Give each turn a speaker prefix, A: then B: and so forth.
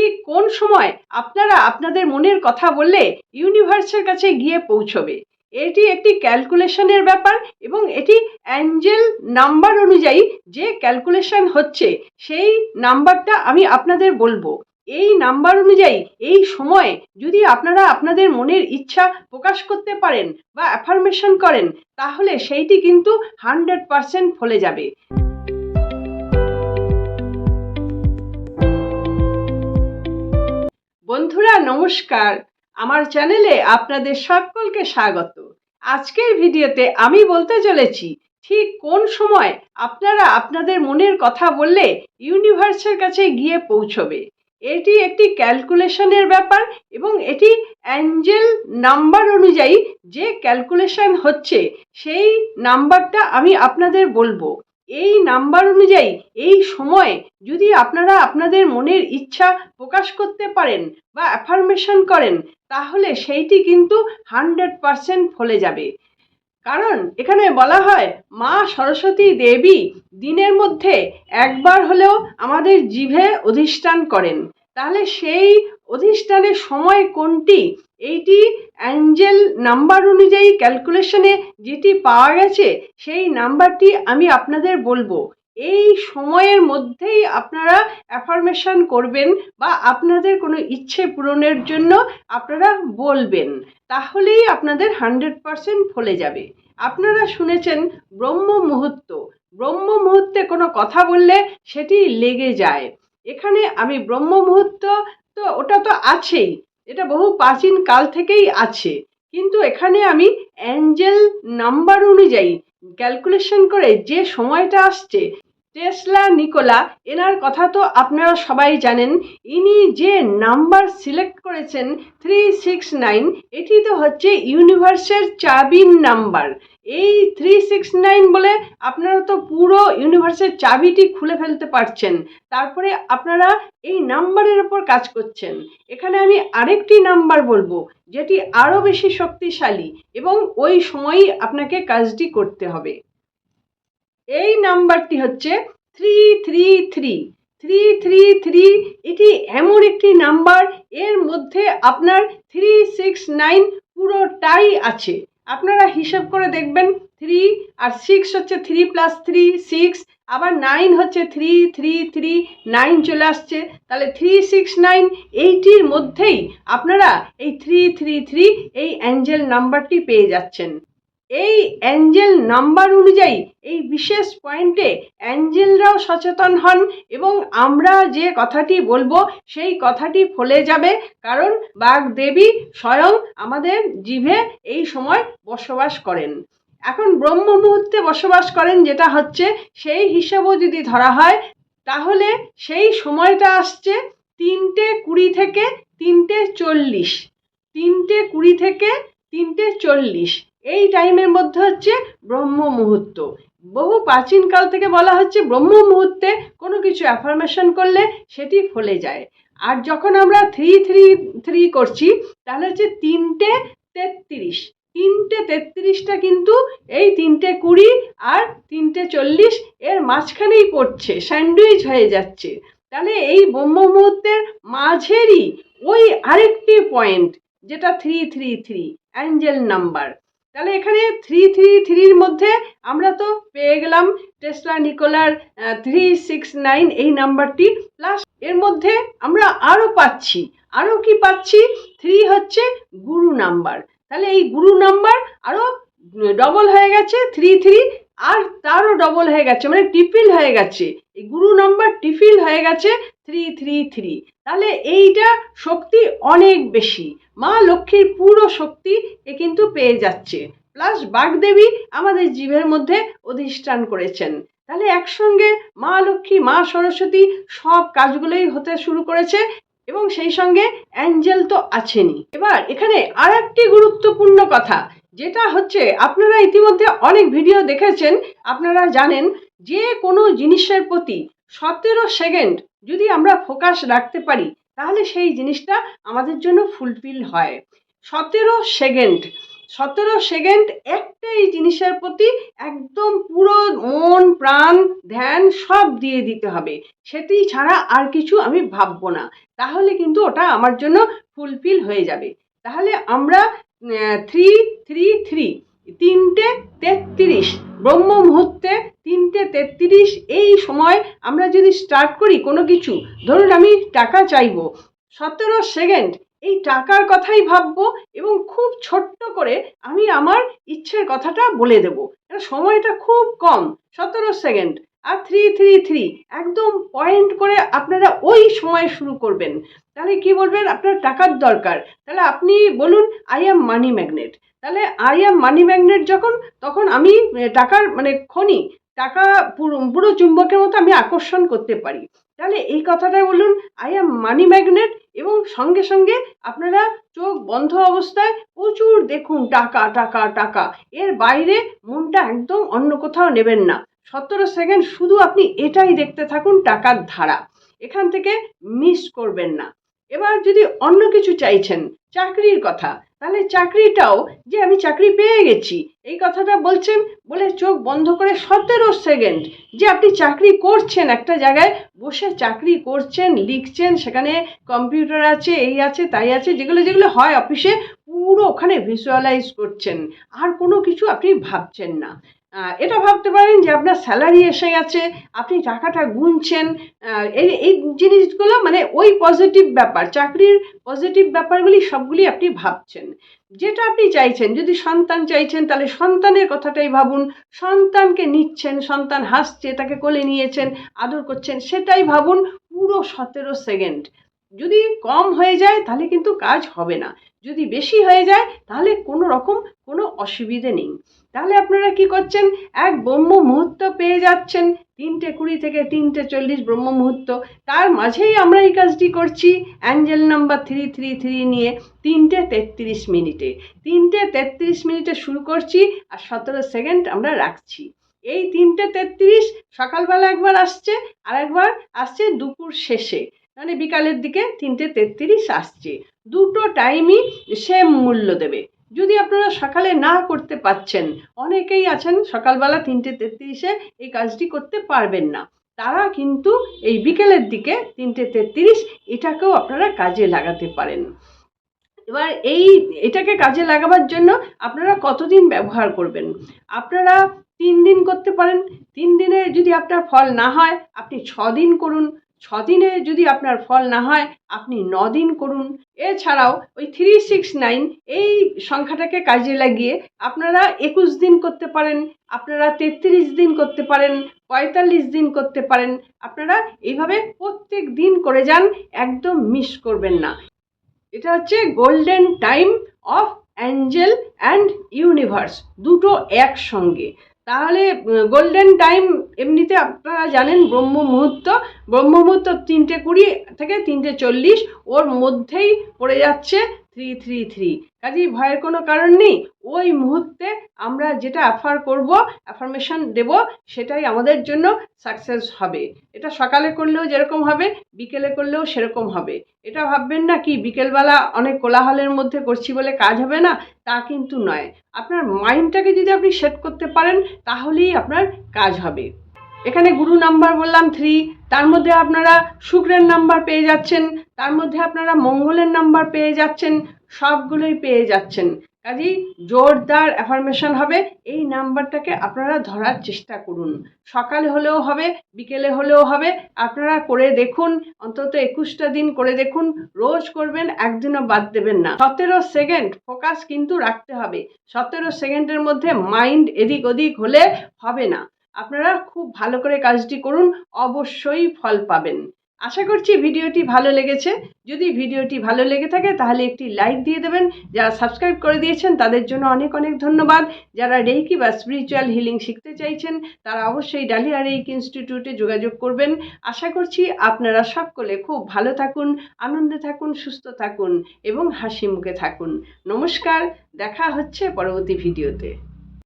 A: ঠিক কোন সময় আপনারা আপনাদের মনের কথা বললে ইউনিভার্সের কাছে গিয়ে পৌঁছবে। এটি একটি ক্যালকুলেশনের ব্যাপার এবং এটি অ্যাঞ্জেল নাম্বার অনুযায়ী যে ক্যালকুলেশন হচ্ছে, সেই নাম্বারটা আমি আপনাদের বলব। এই নাম্বার অনুযায়ী এই সময়ে যদি আপনারা আপনাদের মনের ইচ্ছা প্রকাশ করতে পারেন বা অ্যাফার্মেশন করেন, তাহলে সেইটি কিন্তু হান্ড্রেড পারসেন্ট ফলে যাবে। বন্ধুরা, নমস্কার। আমার চ্যানেলে আপনাদের সকলকে স্বাগত। আজকের ভিডিওতে আমি বলতে চলেছি, ঠিক কোন সময় আপনারা আপনাদের মনের কথা বললে ইউনিভার্সের কাছে গিয়ে পৌঁছবে। এটি একটি ক্যালকুলেশনের ব্যাপার এবং এটি অ্যাঞ্জেল নাম্বার অনুযায়ী যে ক্যালকুলেশন হচ্ছে, সেই নাম্বারটা আমি আপনাদের বলব। এই নাম্বার অনুযায়ী এই সময়ে যদি আপনারা আপনাদের মনের ইচ্ছা প্রকাশ করতে পারেন বা অ্যাফার্মেশন করেন, তাহলে সেইটি কিন্তু হান্ড্রেড পারসেন্ট ফলে যাবে। কারণ এখানে বলা হয়, মা সরস্বতী দেবী দিনের মধ্যে একবার হলেও আমাদের জিভে অধিষ্ঠান করেন। তাহলে সেই অধিষ্ঠানের সময় কোনটি? এইটি অ্যাঞ্জেল নাম্বার অনুযায়ী ক্যালকুলেশনে যেটি পাওয়া গেছে, সেই নাম্বারটি আমি আপনাদের বলব। এই সময়ের মধ্যেই আপনারা অ্যাফার্মেশন করবেন বা আপনাদের কোনো ইচ্ছে পূরণের জন্য আপনারা বলবেন। তাহলেই আপনাদের হান্ড্রেড পারসেন্ট ফলে যাবে। আপনারা শুনেছেন ব্রহ্ম মুহূর্ত। ব্রহ্ম মুহূর্তে কোনো কথা বললে সেটি লেগে যায়। এখানে আমি ব্রহ্ম মুহূর্ত তো ওটা তো আছেই, এটা বহু প্রাচীন কাল থেকেই আছে। কিন্তু এখানে আমি অ্যাঞ্জেল নাম্বার অনুযায়ী ক্যালকুলেশন করে যে সময়টা আসছে টেসলা, নিকোলা, এনার কথা তো আপনারা সবাই জানেন। ইনি যে নাম্বার সিলেক্ট করেছেন থ্রি সিক্স নাইন এটি তো হচ্ছে ইউনিভার্সের চাবির নাম্বার। এই থ্রি সিক্স নাইন বলে আপনারা তো পুরো ইউনিভার্সের চাবিটি খুলে ফেলতে পারছেন। তারপরে আপনারা এই নাম্বারের ওপর কাজ করছেন। এখানে আমি আরেকটি নাম্বার বলব, যেটি আরও বেশি শক্তিশালী এবং ওই সময়ই আপনাকে কাজটি করতে হবে। এই নাম্বারটি হচ্ছে three three three three three three এটি এমন একটি নাম্বার, এর মধ্যে আপনার থ্রি সিক্স নাইন পুরোটাই আছে। আপনারা হিসাব করে দেখবেন থ্রি আর সিক্স হচ্ছে থ্রি প্লাস থ্রি সিক্স আবার নাইন হচ্ছে থ্রি থ্রি থ্রি নাইন চলে আসছে। তাহলে থ্রি সিক্স নাইন এইটির মধ্যেই আপনারা এই থ্রি থ্রি থ্রি এই অ্যাঞ্জেল নাম্বারটি পেয়ে যাচ্ছেন। এই অ্যাঞ্জেল নাম্বার অনুযায়ী, এই বিশেষ পয়েন্টে অ্যাঞ্জেলরাও সচেতন হন এবং আমরা যে কথাটি বলব, সেই কথাটি ফলে যাবে। কারণ বাগদেবী স্বয়ং আমাদের জিভে এই সময় বসবাস করেন। এখন ব্রহ্ম মুহূর্তে বসবাস করেন, যেটা হচ্ছে সেই হিসাবও যদি ধরা হয়, তাহলে সেই সময়টা আসছে তিনটে কুড়ি থেকে তিনটে চল্লিশ। তিনটে কুড়ি থেকে তিনটে চল্লিশ। এই টাইমের মধ্যে হচ্ছে ব্রহ্ম মুহূর্ত। বহু প্রাচীনকাল থেকে বলা হচ্ছে ব্রহ্ম মুহূর্তে কোনো কিছু অ্যাফার্মেশন করলে সেটি ফলে যায়। আর যখন আমরা থ্রি থ্রি থ্রি করছি, তাহলে হচ্ছে তিনটে তেত্রিশ। তিনটে তেত্রিশটা কিন্তু এই তিনটে কুড়ি আর তিনটে চল্লিশ এর মাঝখানেই পড়ছে স্যান্ডউইচ হয়ে যাচ্ছে। তাহলে এই ব্রহ্ম মুহূর্তের মাঝেরই ওই আরেকটি পয়েন্ট যেটা three three three angel number তাহলে এখানে থ্রি থ্রি থ্রির মধ্যে আমরা তো পেয়ে গেলাম টেসলা নিকোলার থ্রি সিক্স নাইন এই নাম্বারটি। প্লাস এর মধ্যে আমরা আরও পাচ্ছি। আরও কি পাচ্ছি? থ্রি হচ্ছে গুরু নাম্বার। তাহলে এই গুরু নাম্বার আরও ডবল হয়ে গেছে থ্রি থ্রি আর তারও ডবল হয়ে গেছে মানে টিফিল হয়ে গেছে। এই গুরু নাম্বার টিফিল হয়ে গেছে থ্রি থ্রি থ্রি তাহলে এইটা শক্তি অনেক বেশি। মা লক্ষ্মীর পুরো শক্তি এ কিন্তু পেয়ে যাচ্ছে। প্লাস বাগদেবী আমাদের জীবের মধ্যে অধিষ্ঠান করেছেন। তাহলে একসঙ্গে মা লক্ষ্মী, মা সরস্বতী সব কাজগুলোই হতে শুরু করেছে এবং সেই সঙ্গে অ্যাঞ্জেল তো আছেনই। এবার এখানে আর একটি গুরুত্বপূর্ণ কথা, যেটা হচ্ছে আপনারা ইতিমধ্যে অনেক ভিডিও দেখেছেন, আপনারা জানেন যে কোনো জিনিসের প্রতি সতেরো সেকেন্ড যদি আমরা ফোকাস রাখতে পারি, তাহলে সেই জিনিসটা আমাদের জন্য ফুলফিল হয়। সতেরো সেকেন্ড সতেরো সেকেন্ড একটাই জিনিসের প্রতি একদম পুরো মন, প্রাণ, ধ্যান সব দিয়ে দিতে হবে। সেটি ছাড়া আর কিছু আমি ভাববো না। তাহলে কিন্তু ওটা আমার জন্য ফুলফিল হয়ে যাবে। তাহলে আমরা থ্রি থ্রি থ্রি তিনটে তেত্রিশ ব্রহ্ম মুহূর্তে তেত্রিশ এই সময় আমরা যদি স্টার্ট করি কোনো কিছু, ধরুন আমি টাকা চাইব, সতেরো সেকেন্ড এই টাকার কথাই ভাববো এবং খুব ছোট্ট করে আমি আমার ইচ্ছের কথাটা বলে দেবো। সময়টা খুব কম, সতেরো সেকেন্ড আর থ্রি থ্রি থ্রি একদম পয়েন্ট করে আপনারা ওই সময় শুরু করবেন। তাহলে কি বলবেন? আপনার টাকার দরকার। তাহলে আপনি বলুন আই অ্যাম মানি ম্যাগনেট তাহলে আই অ্যাম মানি ম্যাগনেট যখন, তখন আমি টাকার মানে খনি টাকা পুরো চুম্বকের মতো আমি আকর্ষণ করতে পারি। তাহলে এই কথাটা বলুন আই অ্যাম মানি ম্যাগনেট এবং সঙ্গে সঙ্গে আপনারা চোখ বন্ধ অবস্থায় প্রচুর দেখুন টাকা টাকা টাকা। এর বাইরে মনটা একদম অন্য কোথাও নেবেন না। সতেরো সেকেন্ড শুধু আপনি এটাই দেখতে থাকুন টাকার ধারা। এখান থেকে মিস করবেন না। এবার যদি অন্য কিছু চাইছেন, চাকরির কথা। তাহলে চাকরিটাও যে আমি চাকরি পেয়ে গেছি, এই কথাটা বলছেন বলে চোখ বন্ধ করে সতেরো সেকেন্ড যে আপনি চাকরি করছেন, একটা জায়গায় বসে চাকরি করছেন, লিখছেন, সেখানে কম্পিউটার আছে, এই আছে, তাই আছে, যেগুলো যেগুলো হয় অফিসে, পুরো ওখানে ভিজুয়ালাইজ করছেন। আর কোনো কিছু আপনি ভাবছেন না। এটা ভাবতে পারেন যে আপনার স্যালারি এসে গেছে, আপনি টাকাটা গুনছেন এই এই জিনিসগুলো মানে ওই পজিটিভ ব্যাপার, চাকরির পজিটিভ ব্যাপারগুলি সবগুলি আপনি ভাবছেন। যেটা আপনি চাইছেন, যদি সন্তান চাইছেন, তাহলে সন্তানের কথাটাই ভাবুন। সন্তানকে নিচ্ছেন, সন্তান হাসছে, তাকে কোলে নিয়েছেন, আদর করছেন, সেটাই ভাবুন পুরো সতেরো সেকেন্ড। যদি কম হয়ে যায়, তাহলে কিন্তু কাজ হবে না। যদি বেশি হয়ে যায়, তাহলে কোনো রকম কোনো অসুবিধে নেই। তাহলে আপনারা কি করছেন? এক ব্রহ্ম মুহূর্ত পেয়ে যাচ্ছেন। তিনটে কুড়ি থেকে তিনটে চল্লিশ ব্রহ্ম মুহূর্ত। তার মাঝেই আমরা এই কাজটি করছি। Angel number three three three নিয়ে তিনটে তেত্রিশ মিনিটে। তিনটে তেত্রিশ মিনিটে শুরু করছি আর সতেরো সেকেন্ড আমরা রাখছি। এই তিনটে তেত্রিশ সকালবেলা একবার আসছে আর একবার আসছে দুপুর শেষে। মানে বিকালের দিকে তিনটে তেত্রিশ আসছে। দুটো টাইমই সেম মূল্য দেবে। যদি আপনারা সকালে না করতে পাচ্ছেন অনেকেই আছেন সকালবেলা তিনটে তেত্রিশে এই কাজটি করতে পারবেন না। তারা কিন্তু এই বিকেলের দিকে তিনটে তেত্রিশ এটাকেও আপনারা কাজে লাগাতে পারেন। এবার এই, এটাকে কাজে লাগাবার জন্য আপনারা কতদিন ব্যবহার করবেন? আপনারা তিন দিন করতে পারেন। তিন দিনে যদি আপনার ফল না হয়, আপনি ছ দিন করুন। ছ দিনে যদি আপনার ফল না হয়, আপনি দিন করুন। এছাড়াও ওই থ্রি সিক্স নাইন এই সংখ্যাটাকে কাজে লাগিয়ে আপনারা একুশ দিন করতে পারেন, আপনারা তেত্রিশ দিন করতে পারেন, পঁয়তাল্লিশ দিন করতে পারেন। আপনারা এইভাবে প্রত্যেক দিন করে যান, একদম মিস করবেন না। এটা হচ্ছে golden time of angel and universe দুটো একসঙ্গে। তাহলে গোল্ডেন টাইম এমনিতে আপনারা জানেন ব্রহ্ম মুহূর্ত। ব্রহ্ম মুহূর্ত তিনটে কুড়ি থেকে তিনটে চল্লিশ, ওর মধ্যেই পড়ে যাচ্ছে থ্রি থ্রি থ্রি কাজেই ভয়ের কোনো কারণ নেই। ওই মুহূর্তে আমরা যেটা অ্যাফার করব অ্যাফার্মেশন দেব, সেটাই আমাদের জন্য সাকসেস হবে। এটা সকালে করলেও যেরকম হবে, বিকেলে করলেও সেরকম হবে। এটা ভাববেন না কি, বিকেলবেলা অনেক কোলাহলের মধ্যে করছি বলে কাজ হবে না, তা কিন্তু নয়। আপনার মাইন্ডটাকে যদি আপনি সেট করতে পারেন, তাহলেই আপনার কাজ হবে। এখানে গুরু নাম্বার বললাম থ্রি তার মধ্যে আপনারা শুক্রের নাম্বার পেয়ে যাচ্ছেন, তার মধ্যে আপনারা মঙ্গলের নাম্বার পেয়ে যাচ্ছেন, সবগুলোই পেয়ে যাচ্ছেন। কাজেই জোরদার অ্যাফার্মেশন হবে, এই নাম্বারটাকে আপনারা ধরার চেষ্টা করুন। সকালে হলেও হবে, বিকেলে হলেও হবে, আপনারা করে দেখুন, অন্তত একুশটা দিন করে দেখুন, রোজ করবেন, একদিনও বাদ দেবেন না। সতেরো সেকেন্ড ফোকাস কিন্তু রাখতে হবে। সতেরো সেকেন্ডের মধ্যে মাইন্ড এদিক ওদিক হলে হবে না। আপনারা খুব ভালো করে কাজটি করুন, অবশ্যই ফল পাবেন। আশা করছি ভিডিওটি ভালো লেগেছে। যদি ভিডিওটি ভালো লেগে থাকে তাহলে একটি লাইক দিয়ে দেবেন। যারা সাবস্ক্রাইব করে দিয়েছেন তাদের জন্য অনেক অনেক ধন্যবাদ। যারা রেইকি বা স্পিরিচুয়াল হিলিং শিখতে চাইছেন তারা অবশ্যই ডালিয়া রেইক ইনস্টিটিউটে যোগাযোগ করবেন। আশা করছি আপনারা সকলে খুব ভালো থাকুন, আনন্দে থাকুন, সুস্থ থাকুন এবং হাসি মুখে থাকুন। নমস্কার, দেখা হচ্ছে পরবর্তী ভিডিওতে।